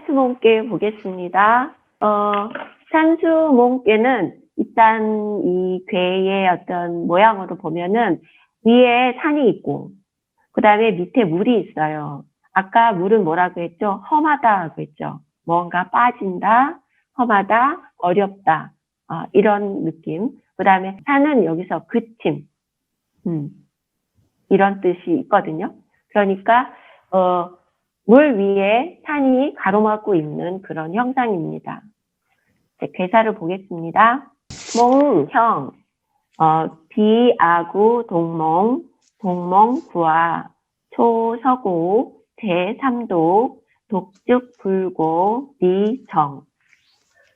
산수몽계 보겠습니다. 어, 산수몽계는 일단 이 괴의 어떤 모양으로 보면은 위에 산이 있고 그 다음에 밑에 물이 있어요. 아까 물은 뭐라고 했죠? 험하다라고 했죠. 뭔가 빠진다, 험하다, 어렵다 어, 이런 느낌. 그 다음에 산은 여기서 그침 음, 이런 뜻이 있거든요. 그러니까 어, 물 위에 산이 가로막고 있는 그런 형상입니다. 이제 괴사를 보겠습니다. 몽형, 어, 비아구 동몽, 동몽 구아, 초서고, 대삼도, 독즉 불고, 미정.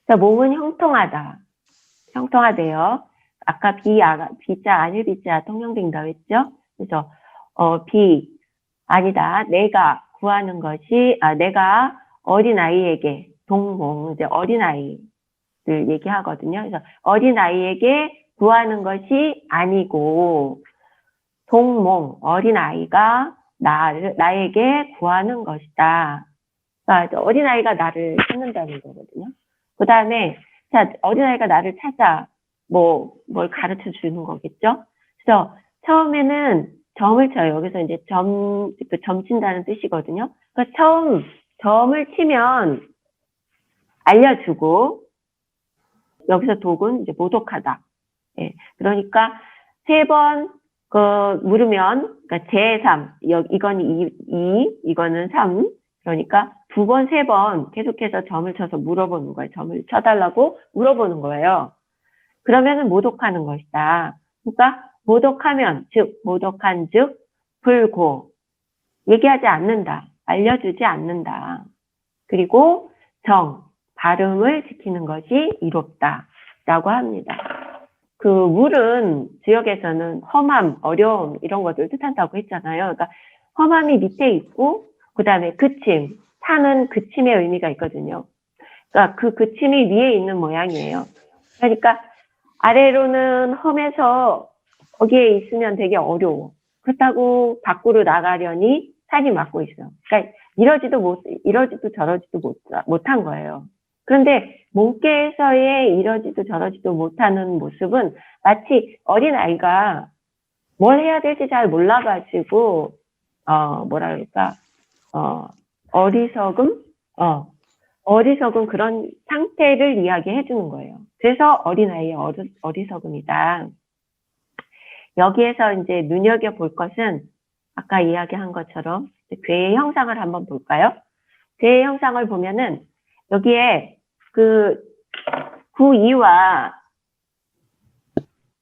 자, 몸은 형통하다. 형통하대요. 아까 비 아, 비자, 아닐 비자 통용된다고 했죠? 그래서, 어, 비, 아니다. 내가 구하는 것이, 아, 내가 어린아이에게, 동몽, 이제 어린아이를 얘기하거든요. 그래서 어린아이에게 구하는 것이 아니고, 동몽, 어린아이가 나를, 나에게 구하는 것이다. 그러니까 어린아이가 나를 찾는다는 거거든요. 그 다음에, 자, 어린아이가 나를 찾아, 뭐, 뭘 가르쳐 주는 거겠죠? 그래서 처음에는 점을 쳐요. 여기서 이제 점, 그 점친다는 뜻이거든요. 그러니까 처음 점을 치면 알려주고, 여기서 독은 이제 모독하다. 예. 그러니까 세 번, 그, 물으면, 그러니까 제3, 여, 이건 2, 2, 이거는 3. 그러니까 두 번, 세 번 계속해서 점을 쳐서 물어보는 거예요. 점을 쳐달라고 물어보는 거예요. 그러면은 모독하는 것이다. 그러니까 모독하면, 즉, 모독한 즉, 불고, 얘기하지 않는다. 알려주지 않는다. 그리고 정, 발음을 지키는 것이 이롭다. 라고 합니다. 그 물은 지역에서는 험함, 어려움 이런 것들 뜻한다고 했잖아요. 그러니까 험함이 밑에 있고 그 다음에 그침, 산은 그침의 의미가 있거든요. 그러니까 그 그침이 위에 있는 모양이에요. 그러니까 아래로는 험해서 거기에 있으면 되게 어려워. 그렇다고 밖으로 나가려니 산이 막고 있어. 그러니까 이러지도 못, 이러지도 저러지도 못, 못한 거예요. 그런데 몸께에서의 이러지도 저러지도 못하는 모습은 마치 어린 아이가 뭘 해야 될지 잘 몰라가지고, 어, 뭐라 그럴까, 어, 어리석음? 어, 어리석은 그런 상태를 이야기해 주는 거예요. 그래서 어린 아이의 어리, 어리석음이다. 여기에서 이제 눈여겨 볼 것은 아까 이야기한 것처럼 괴의 형상을 한번 볼까요? 괴의 형상을 보면은 여기에 그 구이와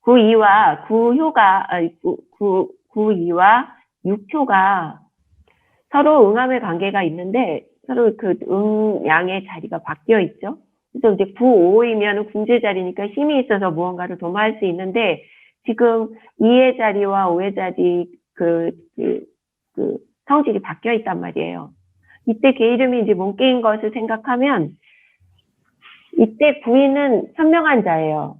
구이와 구효가 아니, 구, 구, 구이와 육효가 서로 응함의 관계가 있는데 서로 그 응양의 자리가 바뀌어 있죠. 그래서 이제 구오이면 궁제 자리니까 힘이 있어서 무언가를 도모할 수 있는데 지금 이의 자리와 오의 자리 그, 그, 그 성질이 바뀌어 있단 말이에요. 이때 개 이름이 이제 몸개인 것을 생각하면 이때 구인은 현명한 자예요.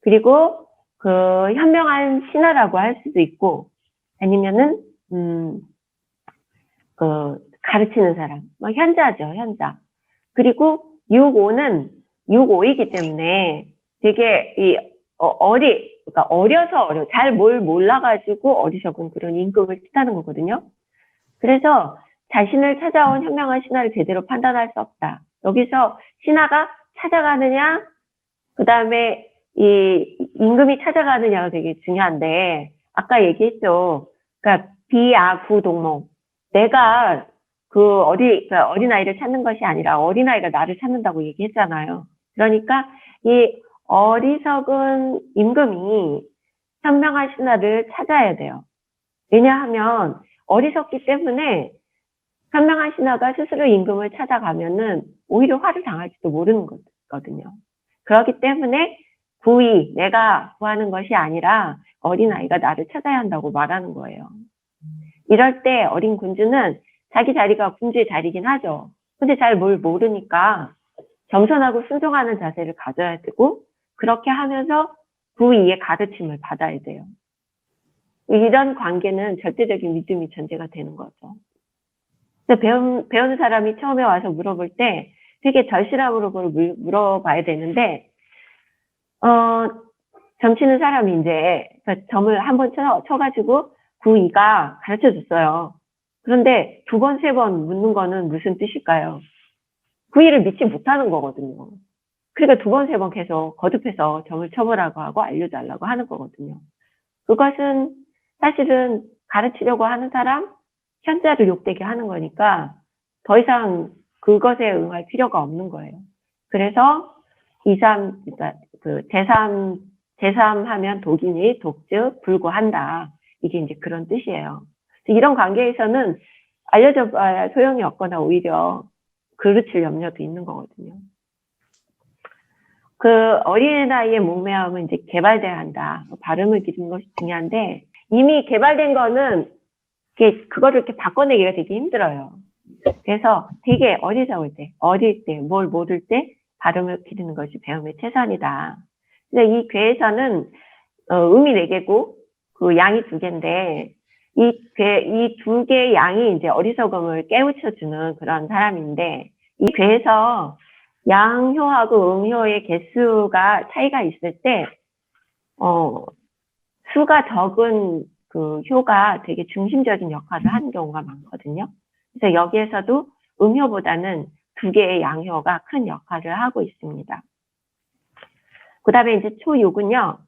그리고 그 현명한 신하라고 할 수도 있고 아니면은 음, 그 가르치는 사람, 뭐 현자죠, 현자. 그리고 6오는 6오이기 때문에 되게 이 어, 어리, 그러니까 어려서 어려, 잘 뭘 몰라가지고 어리석은 그런 임금을 뜻하는 거거든요. 그래서 자신을 찾아온 현명한 신하를 제대로 판단할 수 없다. 여기서 신하가 찾아가느냐, 그 다음에 이 임금이 찾아가느냐가 되게 중요한데, 아까 얘기했죠. 그러니까 비아구 동몽. 내가 그 어리, 그러니까 어린아이를 찾는 것이 아니라 어린아이가 나를 찾는다고 얘기했잖아요. 그러니까 이 어리석은 임금이 현명한 신하를 찾아야 돼요. 왜냐하면 어리석기 때문에 현명한 신하가 스스로 임금을 찾아가면은 오히려 화를 당할지도 모르는 거거든요. 그렇기 때문에 구이, 내가 구하는 것이 아니라 어린아이가 나를 찾아야 한다고 말하는 거예요. 이럴 때 어린 군주는 자기 자리가 군주의 자리긴 하죠. 근데 잘 뭘 모르니까 겸손하고 순종하는 자세를 가져야 되고 그렇게 하면서 구이의 가르침을 받아야 돼요. 이런 관계는 절대적인 믿음이 전제가 되는 거죠. 그래서 배운, 배우는 사람이 처음에 와서 물어볼 때 되게 절실함으로 물어봐야 되는데, 어, 점 치는 사람이 이제 그 점을 한 번 쳐, 쳐가지고 구이가 가르쳐 줬어요. 그런데 두 번, 세 번 묻는 거는 무슨 뜻일까요? 구이를 믿지 못하는 거거든요. 그러니까 두 번, 세 번 계속 거듭해서 점을 쳐보라고 하고 알려달라고 하는 거거든요. 그것은 사실은 가르치려고 하는 사람, 현자를 욕되게 하는 거니까 더 이상 그것에 응할 필요가 없는 거예요. 그래서 이삼, 그러니까 그 제3, 제3 하면 독이니 독즉 불구한다. 이게 이제 그런 뜻이에요. 이런 관계에서는 알려져 봐야 소용이 없거나 오히려 그르칠 염려도 있는 거거든요. 그 어린 나이에 목매함은 이제 개발돼야 한다. 발음을 기르는 것이 중요한데 이미 개발된 거는 그거를 이렇게 바꿔내기가 되게 힘들어요. 그래서 되게 어리석을 때, 어릴 때, 뭘 모를 때 발음을 기르는 것이 배움의 최선이다. 근데 이 괴에서는 어, 음이 네 개고 그 양이 두 개인데 이 괴, 이 두 개의 양이 이제 어리석음을 깨우쳐 주는 그런 사람인데 이 괴에서 양효하고 음효의 개수가 차이가 있을 때, 어, 수가 적은 그 효가 되게 중심적인 역할을 하는 경우가 많거든요. 그래서 여기에서도 음효보다는 두 개의 양효가 큰 역할을 하고 있습니다. 그 다음에 이제 초6은요,